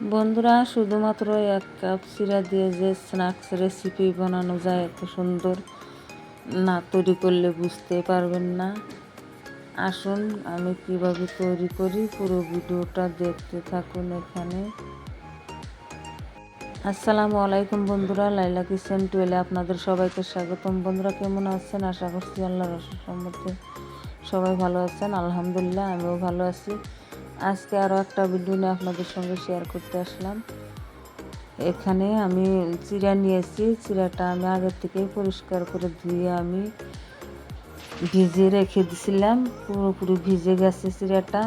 বন্ধুরা, শুধুমাত্র এক কাপ চিরা দিয়ে যে স্ন্যাক্স রেসিপি বানানো যায়, এত সুন্দর না তৈরি করলে বুঝতে পারবেন না। আসুন, আমি কীভাবে তৈরি করি পুরো ভিডিওটা দেখতে থাকুন এখানে। আসসালামু আলাইকুম বন্ধুরা, লাইলা কিচেন টুয়েলে আপনাদের সবাইকে স্বাগতম। বন্ধুরা, কেমন আছেন? আশা করছি আল্লাহর সম্মতে সবাই ভালো আছেন। আলহামদুলিল্লাহ, আমিও ভালো আছি। আজকে আরও একটা ভিডিও নিয়ে আপনাদের সঙ্গে শেয়ার করতে আসলাম। এখানে আমি চিরা নিয়েছি। চিরাটা আমি আগের থেকেই পরিষ্কার করে ধুয়ে আমি ভিজে রেখে দিছিলাম। পুরোপুরি ভিজে গেছে চিরাটা।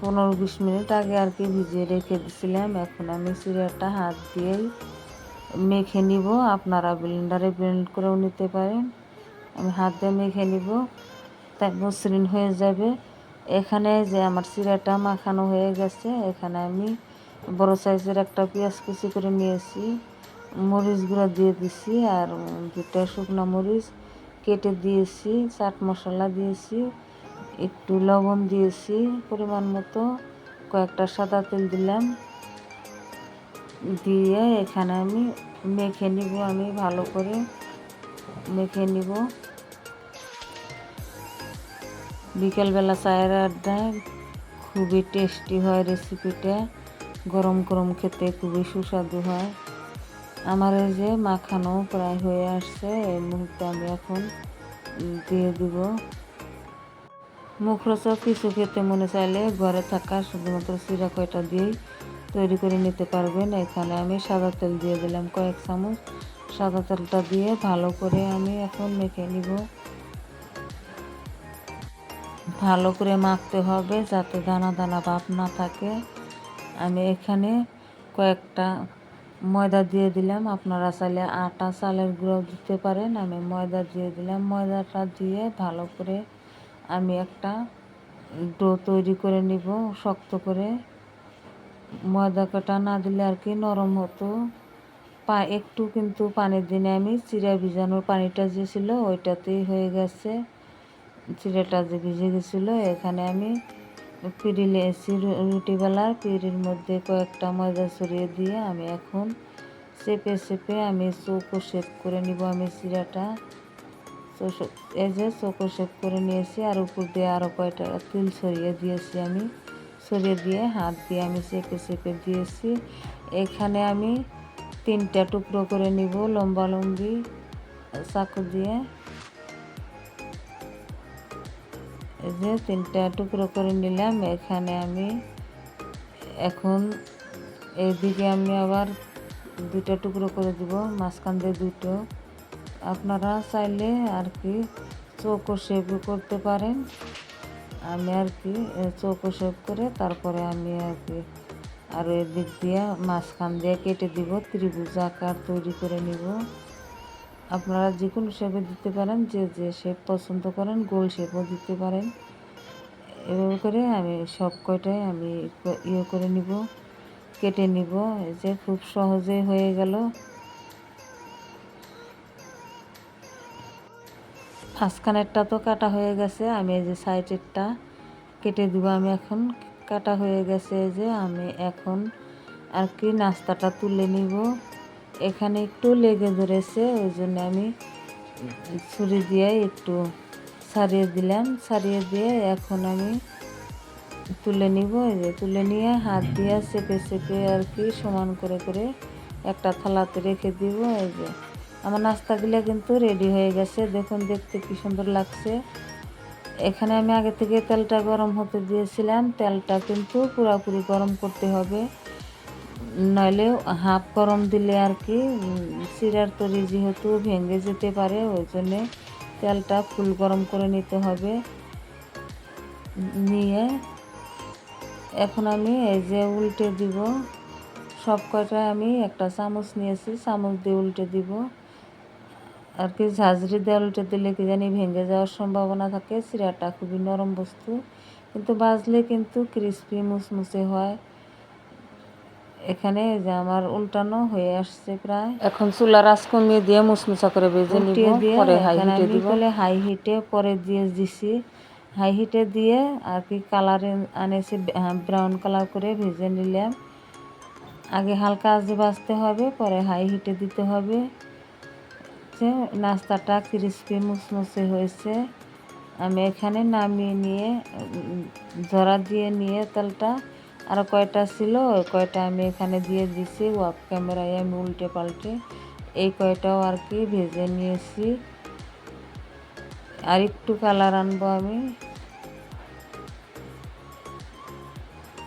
পনেরো বিশ মিনিট আগে আর কি ভিজিয়ে রেখে দিছিলাম। এখন আমি চিরাটা হাত দিয়েই মেখে নিব। আপনারা ব্লেন্ডারে ব্লেন্ড করেও নিতে পারেন। আমি হাত দিয়ে মেখে নিব। তাই মসৃণ হয়ে যাবে। এখানে যে আমার চিরাটা মাখানো হয়ে গেছে, এখানে আমি বড় সাইজের একটা পেঁয়াজ কুচি করে নিয়েছি, মরিচ গুঁড়া দিয়ে দিছি আর দুটা শুকনো মরিচ কেটে দিয়েছি, চাট মশলা দিয়েছি, একটু লবণ দিয়েছি পরিমাণ মতো, কয়েকটা সাদা তেল দিলাম, দিয়ে এখানে আমি মেখে নিব, আমি ভালো করে মেখে নিব। বিকেলবেলা চায়ের আড্ডায় খুবই টেস্টি হয় রেসিপিটা গরম গরম খেতে খুবই সুস্বাদু হয়। আমার এই যে মাখানো প্রায় হয়ে আসছে, এই মুহূর্তে আমি এখন দিয়ে দিব। মুখরোচক কিছু খেতে মনে চাইলে ঘরে থাকা শুধুমাত্র চিরা কয়টা দিয়েই তৈরি করে নিতে পারবেন। এখানে আমি সাদা তেল দিয়ে দিলাম কয়েক চামচ। সাদা তেলটা দিয়ে ভালো করে আমি এখন মেখে নিব। ভালো করে মাখতে হবে যাতে দানা দানা ভাব না থাকে। আমি এখানে কয়েকটা ময়দা দিয়ে দিলাম। আপনারা চাইলে আটা, চালের গুঁড়ো দিতে পারেন। আমি ময়দা দিয়ে দিলাম। ময়দাটা দিয়ে ভালো করে আমি একটা ডো তৈরি করে নিব। শক্ত করে। ময়দা কাটা না দিলে আর কি নরম হতো। পা একটু কিন্তু পানির দিনে আমি চিরা ভিজানোর পানিটা যে ছিল, ওইটাতেই হয়ে গেছে। চিড়েটা যে ভিজে গেছিল, এখানে আমি পিড়ি লেছি রুটিবেলার পিড়ির মধ্যে কয়েকটা ময়দা ছড়িয়ে দিয়ে আমি এখন চেপে চেপে আমি চৌকো শেপ করে নিব আমি চিরাটা এই যে চৌকো শেপ করে নিয়েছি আর উপর দিয়ে আরও কয়টা তিল ছড়িয়ে দিয়েছি আমি। ছড়িয়ে দিয়ে হাত দিয়ে আমি চেপে চেপে দিয়েছি। এখানে আমি তিনটা টুকরো করে নিব লম্বা লম্বি চাকু দিয়ে। এই যে তিনটা টুকরো করে নিলাম, এখানে আমি এখন এইদিকে আমি আবার দুইটা টুকরো করে দিব, মাঝখান দিয়ে দুটো। আপনারা চাইলে আর কি চৌকো শেপ করতে পারেন। আমি আর কি চৌকো শেপ করে তারপরে আমি আর কি আর এদিক দিয়ে মাঝখান দিয়ে কেটে দিব, ত্রিভুজ আকার তৈরি করে নিব। আপনারা যে কোনো শেপে দিতে পারেন, যে যে শেপ পছন্দ করেন গোল শেপও দিতে পারেন। এভাবে করে আমি সব কয়টাই আমি ইয়ে করে নিব, কেটে নিব। এই যে খুব সহজে হয়ে গেল। মাঝখানেরটা তো কাটা হয়ে গেছে, আমি এই যে সাইডেরটা কেটে দিব আমি এখন। কাটা হয়ে গেছে যে, আমি এখন আর কি নাস্তাটা তুলে নিব। এখানে একটু লেগে ধরেছে, ওই জন্য আমি ছুরি দিয়ে একটু ছাড়িয়ে দিলাম। ছাড়িয়ে দিয়ে এখন আমি তুলে নিব, এই যে তুলে নিয়ে হাত দিয়ে চেপে চেপে আর কি সমান করে করে একটা থালাতে রেখে দিব, এই যে। আমার নাস্তাগুলো কিন্তু রেডি হয়ে গেছে, দেখুন দেখতে কি সুন্দর লাগছে। এখানে আমি আগে থেকে তেলটা গরম হতে দিয়েছিলাম, তেলটা কিন্তু পুরোপুরি গরম করতে হবে। নইলে হাফ গরম দিলে আর কি চিরার তরি যেহেতু ভেঙে যেতে পারে, ওই জন্যে তেলটা ফুল গরম করে নিতে হবে। নিয়ে এখন আমি এই যে উল্টে দিব, সব কয়টা আমি একটা চামচ নিয়েছি, চামচ দিয়ে উল্টে দিব। আর কি ঝাঁঝরি দিয়ে উল্টে দিলে কি জানি ভেঙে যাওয়ার সম্ভাবনা থাকে চিরাটা খুবই নরম বস্তু। কিন্তু বাজলে কিন্তু ক্রিস্পি মুচমুচে হয়। এখানে যে আমার উল্টানো হয়ে আসছে প্রায়। এখন চুলার আঁচ কমিয়ে দিয়ে মুচমুচা করে ভেজে নিব পরে হাই হিটে দিব। হাই হিটে পরে দিয়ে দিছি। হাই হিটে দিয়ে আর কি কালারে আনেছি ব্রাউন কালার করে ভেজে নিলাম। আগে হালকা আজে বাজতে হবে পরে হাই হিটে দিতে হবে। যে নাস্তাটা ক্রিস্পি মুসমুসে হয়েছে। আমি এখানে নামিয়ে নিয়ে ঝরা দিয়ে নিয়ে তেলটা আর কয়টা ছিল? কয়টা আমি এখানে দিয়ে দিছি ওয়াক ক্যামেরায় আমি উল্টে পাল্টে এই কয়টাও আর কি ভেজে নিয়েছি। আর একটু কালার আনব আমি।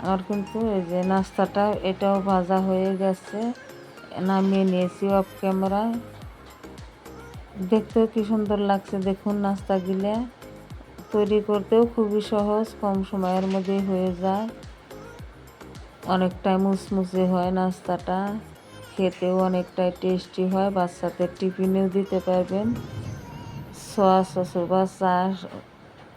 আমার কিন্তু এই যে নাস্তাটা এটাও ভাজা হয়ে গেছে, নামিয়ে নিয়েছি অফ ক্যামেরায়। দেখতেও কি সুন্দর লাগছে, দেখুন নাস্তাগুলো। তৈরি করতেও খুবই সহজ, কম সময়ের মধ্যেই হয়ে যায়। অনেকটাই মুসমুসে হয় নাস্তাটা। খেতেও অনেকটাই টেস্টি হয়, বাচ্চাদের টিফিনেও দিতে পারবেন। সস বা চা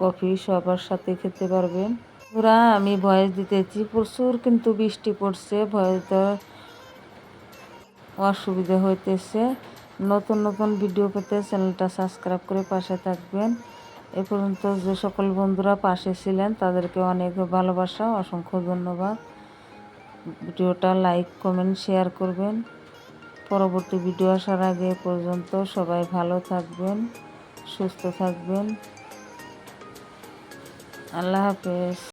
কফি সবার সাথে খেতে পারবেন। পুরা আমি ভয়েস দিতেছি, প্রচুর কিন্তু বৃষ্টি পড়ছে, ভয়েস দেওয়ার অসুবিধা হইতেছে। নতুন নতুন ভিডিও পেতে চ্যানেলটা সাবস্ক্রাইব করে পাশে থাকবেন। এ পর্যন্ত যে সকল বন্ধুরা পাশে ছিলেন, তাদেরকে অনেক ভালোবাসা, অসংখ্য ধন্যবাদ। ভিডিওটা লাইক, কমেন্ট, শেয়ার করবেন। পরবর্তী ভিডিও আসার আগে পর্যন্ত সবাই ভালো থাকবেন, সুস্থ থাকবেন। আল্লাহ হাফেজ।